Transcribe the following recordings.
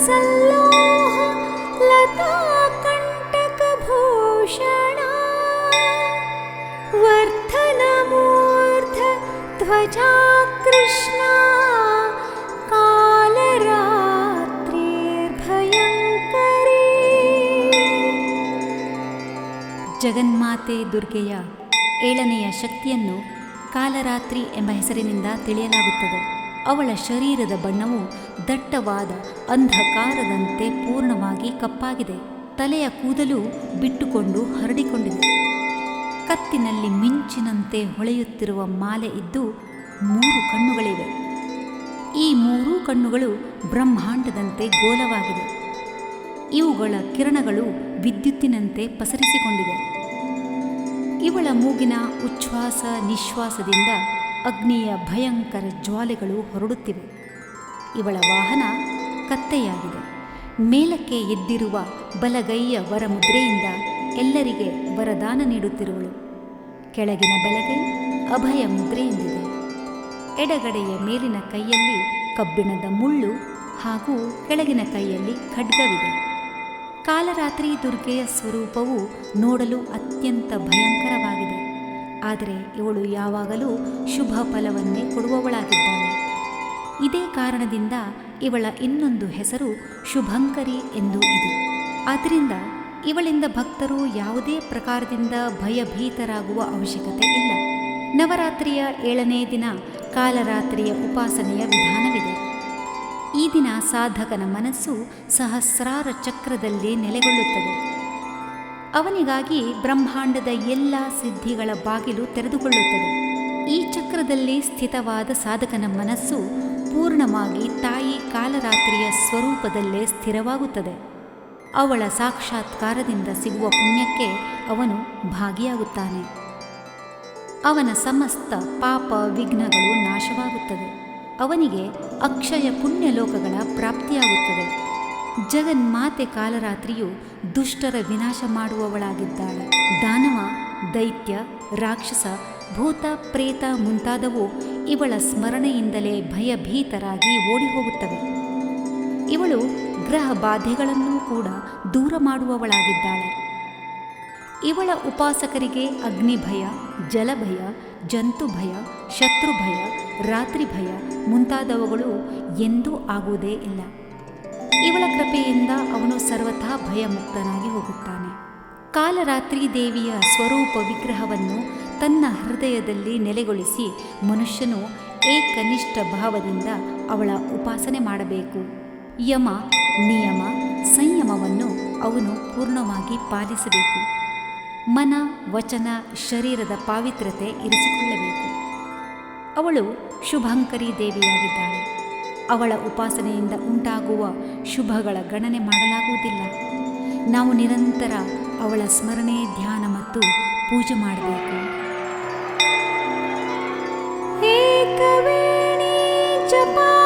वामपादोल्लसल्लोह लताकण्टकभूषणा वर्धनमूर्ध ध्वजा कृष्णा कालरात्रिर्भयङ्करी ಜಗನ್ಮಾತೆ ದುರ್ಗೆಯ ಏಳನೆಯ ಶಕ್ತಿಯನ್ನು ಕಾಲರಾತ್ರಿ ಎಂಬ ಹೆಸರಿನಿಂದ ತಿಳಿಯಲಾಗುತ್ತದೆ ಅವಳ ಶರೀರದ ಬಣ್ಣವು ದಟ್ಟವಾದ ಅಂಧಕಾರದಂತೆ ಪೂರ್ಣವಾಗಿ ಕಪ್ಪಾಗಿದೆ. ತಲೆಯ ಕೂದಲು ಬಿಟ್ಟುಕೊಂಡು ಹರಡಿಕೊಂಡಿದೆ. ಕತ್ತಿನಲ್ಲಿ ಮಿಂಚಿನಂತೆ ಹೊಳೆಯುತ್ತಿರುವ ಮಾಲೆ ಇದ್ದು ಮೂರು ಕಣ್ಣುಗಳಿವೆ. ಈ ಮೂರೂ ಕಣ್ಣುಗಳು ಬ್ರಹ್ಮಾಂಡದಂತೆ ಗೋಲವಾಗಿದೆ. ಇವುಗಳ ಕಿರಣಗಳು ವಿದ್ಯುತ್ತಿನಂತೆ ಪಸರಿಸಿಕೊಂಡಿವೆ. ಇವಳ ಮೂಗಿನ ಉಚ್ಛ್ವಾಸ ನಿಶ್ವಾಸದಿಂದ ಅಗ್ನಿಯ ಭಯಂಕರ ಜ್ವಾಲೆಗಳು ಹೊರಡುತ್ತಿವೆ. ಇವಳ ವಾಹನ ಕತ್ತೆಯಾಗಿದೆ. ಮೇಲಕ್ಕೆ ಎದ್ದಿರುವ ಬಲಗೈಯ ವರಮುದ್ರೆಯಿಂದ ಎಲ್ಲರಿಗೆ ವರದಾನ ನೀಡುತ್ತಿರುವಳು. ಕೆಳಗಿನ ಬಲಗೈ ಅಭಯ ಮುದ್ರೆಯಿಂದಿದೆ. ಎಡಗಡೆಯ ಮೇಲಿನ ಕೈಯಲ್ಲಿ ಕಬ್ಬಿಣದ ಮುಳ್ಳು ಹಾಗೂ ಕೆಳಗಿನ ಕೈಯಲ್ಲಿ ಖಡ್ಗವಿದೆ. ಕಾಲರಾತ್ರಿ ದುರ್ಗೆಯ ಸ್ವರೂಪವು ನೋಡಲು ಅತ್ಯಂತ ಭಯಂಕರವಾಗಿದೆ. ಆದರೆ ಇವಳು ಯಾವಾಗಲೂ ಶುಭ ಫಲವನ್ನೇ ಕೊಡುವವಳಾಗಿದ್ದಾಳೆ. ಇದೇ ಕಾರಣದಿಂದ ಇವಳ ಇನ್ನೊಂದು ಹೆಸರು ಶುಭಂಕರಿ ಎಂದು ಇದೆ. ಆದ್ದರಿಂದ ಇವಳಿಂದ ಭಕ್ತರು ಯಾವುದೇ ಪ್ರಕಾರದಿಂದ ಭಯಭೀತರಾಗುವ ಅವಶ್ಯಕತೆ ಇಲ್ಲ. ನವರಾತ್ರಿಯ ಏಳನೇ ದಿನ ಕಾಲರಾತ್ರಿಯ ಉಪಾಸನೆಯ ವಿಧಾನವಿದೆ. ಈ ದಿನ ಸಾಧಕನ ಮನಸ್ಸು ಸಹಸ್ರಾರ ಚಕ್ರದಲ್ಲಿ ನೆಲೆಗೊಳ್ಳುತ್ತದೆ. ಅವನಿಗಾಗಿ ಬ್ರಹ್ಮಾಂಡದ ಎಲ್ಲ ಸಿದ್ಧಿಗಳ ಬಾಗಿಲು ತೆರೆದುಕೊಳ್ಳುತ್ತದೆ. ಈ ಚಕ್ರದಲ್ಲಿ ಸ್ಥಿತವಾದ ಸಾಧಕನ ಮನಸ್ಸು ಪೂರ್ಣವಾಗಿ ತಾಯಿ ಕಾಲರಾತ್ರಿಯ ಸ್ವರೂಪದಲ್ಲೇ ಸ್ಥಿರವಾಗುತ್ತದೆ. ಅವಳ ಸಾಕ್ಷಾತ್ಕಾರದಿಂದ ಸಿಗುವ ಪುಣ್ಯಕ್ಕೆ ಅವನು ಭಾಗಿಯಾಗುತ್ತಾನೆ. ಅವನ ಸಮಸ್ತ ಪಾಪ ವಿಘ್ನಗಳು ನಾಶವಾಗುತ್ತದೆ ಅವನಿಗೆ ಅಕ್ಷಯ ಪುಣ್ಯಲೋಕಗಳ ಪ್ರಾಪ್ತಿಯಾಗುತ್ತದೆ. ಜಗನ್ಮಾತೆ ಕಾಲರಾತ್ರಿಯು ದುಷ್ಟರ ವಿನಾಶ ಮಾಡುವವಳಾಗಿದ್ದಾಳೆ. ದಾನವ, ದೈತ್ಯ, ರಾಕ್ಷಸ, ಭೂತ, ಪ್ರೇತ ಮುಂತಾದವು ಇವಳ ಸ್ಮರಣೆಯಿಂದಲೇ ಭಯಭೀತರಾಗಿ ಓಡಿ ಹೋಗುತ್ತವೆ ಇವಳು ಗ್ರಹ ಬಾಧೆಗಳನ್ನೂ ಕೂಡ ದೂರ ಮಾಡುವವಳಾಗಿದ್ದಾಳೆ. ಇವಳ ಉಪಾಸಕರಿಗೆ ಅಗ್ನಿ ಭಯ ಜಲಭಯ ಜಂತು ಭಯ ಶತ್ರು ಭಯ ರಾತ್ರಿ ಭಯ ಮುಂತಾದವುಗಳು ಎಂದೂ ಆಗುವುದೇ ಇಲ್ಲ. ಇವಳ ಕೃಪೆಯಿಂದ ಅವನು ಸರ್ವಥಾ ಭಯಮುಕ್ತನಾಗಿ ಹೋಗುತ್ತಾನೆ. ಕಾಲರಾತ್ರಿ ದೇವಿಯ ಸ್ವರೂಪ ವಿಗ್ರಹವನ್ನು ತನ್ನ ಹೃದಯದಲ್ಲಿ ನೆಲೆಗೊಳಿಸಿ ಮನುಷ್ಯನು ಏಕನಿಷ್ಠ ಭಾವದಿಂದ ಅವಳ ಉಪಾಸನೆ ಮಾಡಬೇಕು. ಯಮ, ನಿಯಮ, ಸಂಯಮವನ್ನು ಅವನು ಪೂರ್ಣವಾಗಿ ಪಾಲಿಸಬೇಕು. ಮನ, ವಚನ, ಶರೀರದ ಪಾವಿತ್ರತೆ ಇರಿಸಿಕೊಳ್ಳಬೇಕು. ಅವಳು ಶುಭಂಕರಿ ದೇವಿಯಾಗಿದ್ದಾಳೆ. ಅವಳ ಉಪಾಸನೆಯಿಂದ ಉಂಟಾಗುವ ಶುಭಗಳ ಗಣನೆ ಮಾಡಲಾಗುವುದಿಲ್ಲ. ನಾವು ನಿರಂತರ ಅವಳ ಸ್ಮರಣೆ, ಧ್ಯಾನ ಮತ್ತು ಪೂಜೆ ಮಾಡಬೇಕು. ಜಪಾ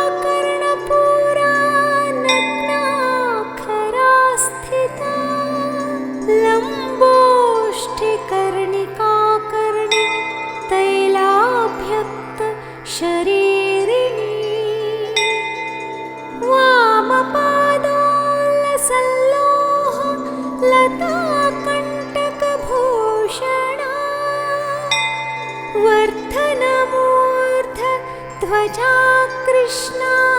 ध्वजा कृष्णा